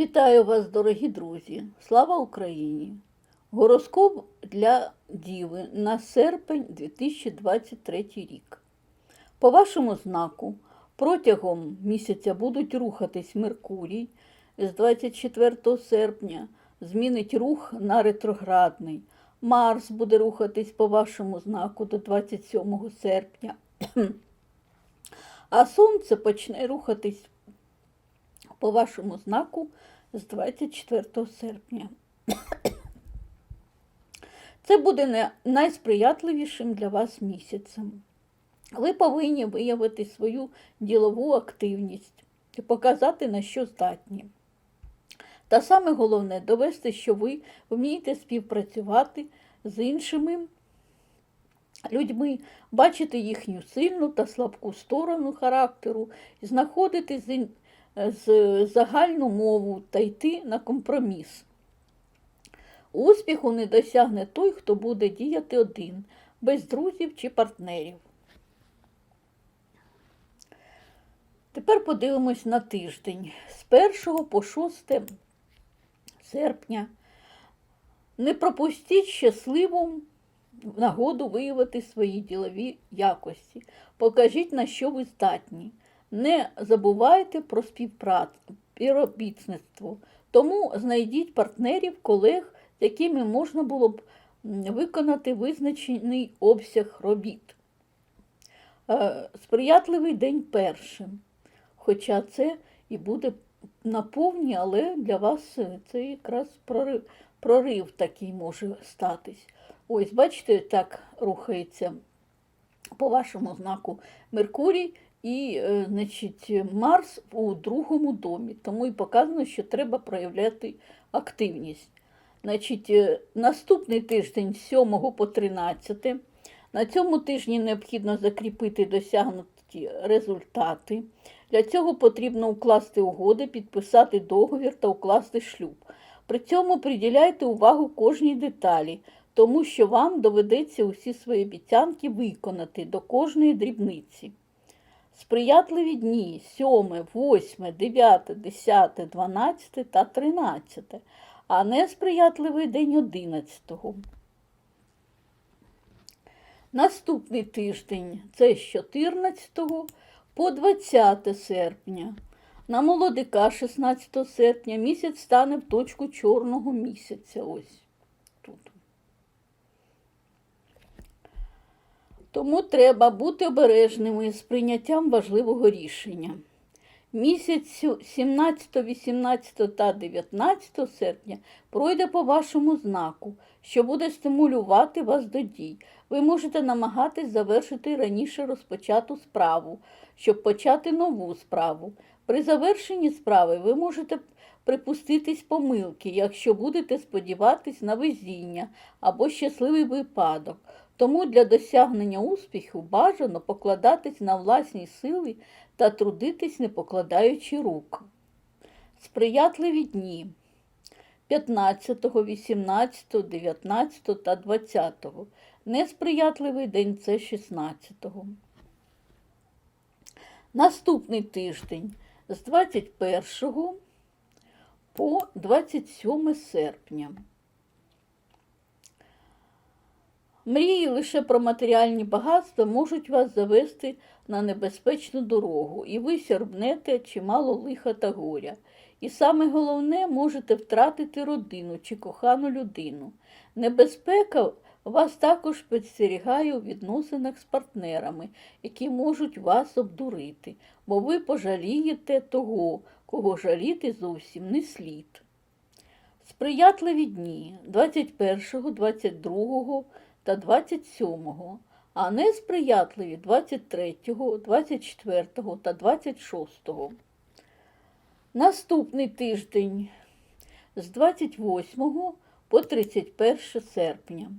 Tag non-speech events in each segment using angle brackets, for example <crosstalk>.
Вітаю вас, дорогі друзі! Слава Україні! Гороскоп для Діви на серпень 2023 рік. По вашому знаку протягом місяця будуть рухатись Меркурій з 24 серпня, змінить рух на ретроградний. Марс буде рухатись по вашому знаку до 27 серпня. <clears throat> А Сонце почне рухатись по вашому знаку з 24 серпня. Це буде найсприятливішим для вас місяцем. Ви повинні виявити свою ділову активність і показати, на що здатні. Та саме головне довести, що ви вмієте співпрацювати з іншими людьми, бачити їхню сильну та слабку сторону характеру, знаходити з загальну мову та йти на компроміс. Успіху не досягне той, хто буде діяти один, без друзів чи партнерів. Тепер подивимось на тиждень з 1 по 6 серпня. Не пропустіть щасливу нагоду виявити свої ділові якості. Покажіть, на що ви здатні. Не забувайте про співробітництво. Тому знайдіть партнерів, колег, з якими можна було б виконати визначений обсяг робіт. Е, Сприятливий день першим. Хоча це і буде наповні, але для вас це якраз прорив, прорив такий може статись. Ось, бачите, так рухається по вашому знаку Меркурій і е, значить, Марс у другому домі. Тому і показано, що треба проявляти активність. Значить, е, наступний тиждень з 7 по 13. На цьому тижні необхідно закріпити досягнуті результати. Для цього потрібно укласти угоди, підписати договір та укласти шлюб. При цьому приділяйте увагу кожній деталі, тому що вам доведеться усі свої обіцянки виконати до кожної дрібниці. Сприятливі дні 7, 8, 9, 10, 12 та 13, а несприятливий день 11. Наступний тиждень це з 14 по 20 серпня. На молодика 16 серпня місяць стане в точку чорного місяця. Ось Тому треба бути обережними з прийняттям важливого рішення. Місяць 17, 18 та 19 серпня пройде по вашому знаку, що буде стимулювати вас до дій. Ви можете намагатись завершити раніше розпочату справу, щоб почати нову справу. При завершенні справи ви можете припуститись помилки, якщо будете сподіватись на везіння або щасливий випадок. Тому для досягнення успіху бажано покладатись на власні сили та трудитись, не покладаючи рук. Сприятливі дні 15, 18, 19 та 20. Несприятливий день це 16. Наступний тиждень з 21 по 27 серпня. Мрії лише про матеріальні багатства можуть вас завести на небезпечну дорогу, і ви сярбнете чимало лиха та горя. І саме головне, можете втратити родину чи кохану людину. Небезпека вас також підстерігає у відносинах з партнерами, які можуть вас обдурити, бо ви пожалієте того, кого жаліти зовсім не слід. Сприятливі дні 21, 22 та 27, а несприятливі 23, 24 та 26. Наступний тиждень з 28 по 31 серпня.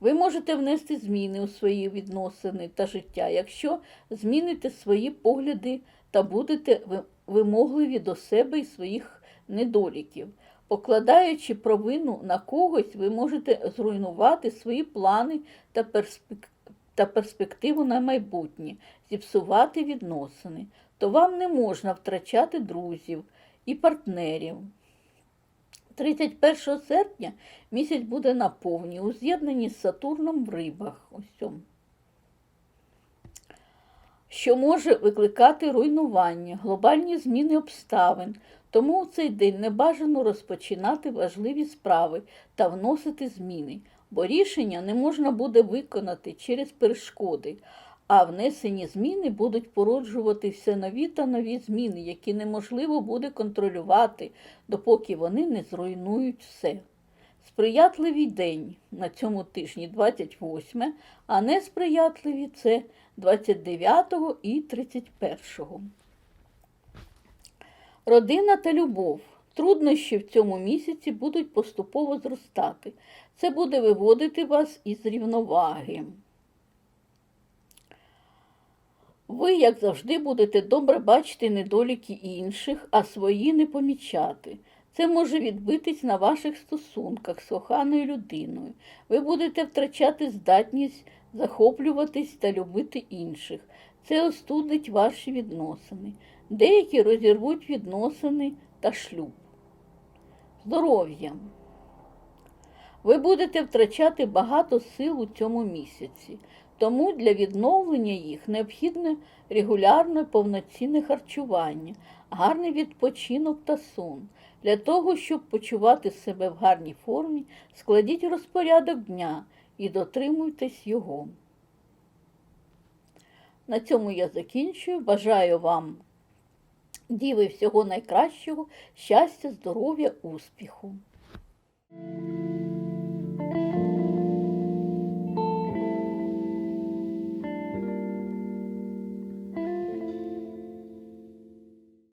Ви можете внести зміни у свої відносини та життя, якщо зміните свої погляди та будете вимогливі до себе і своїх недоліків. Покладаючи провину на когось, ви можете зруйнувати свої плани та перспек- та перспективу на майбутнє, зіпсувати відносини. То вам не можна втрачати друзів і партнерів. 31 серпня місяць буде на повні, у з'єднанні з Сатурном в рибах. Ось. Що може викликати руйнування, глобальні зміни обставин. Тому у цей день не бажано розпочинати важливі справи та вносити зміни, бо рішення не можна буде виконати через перешкоди, а внесені зміни будуть породжувати все нові та нові зміни, які неможливо буде контролювати, допоки вони не зруйнують все. Сприятливий день на цьому тижні 28, а несприятливі це 29 і 31. Родина та любов. Труднощі в цьому місяці будуть поступово зростати. Це буде виводити вас із рівноваги. Ви, як завжди, будете добре бачити недоліки інших, а свої не помічати. Це може відбитись на ваших стосунках з коханою людиною. Ви будете втрачати здатність захоплюватись та любити інших. Це остудить ваші відносини. Деякі розірвуть відносини та шлюб. Здоров'я. Ви будете втрачати багато сил у цьому місяці, тому для відновлення їх необхідне регулярне повноцінне харчування, гарний відпочинок та сон. Для того, щоб почувати себе в гарній формі, складіть розпорядок дня і дотримуйтесь його. На цьому я закінчую. Бажаю вам діви всього найкращого, щастя, здоров'я, успіху.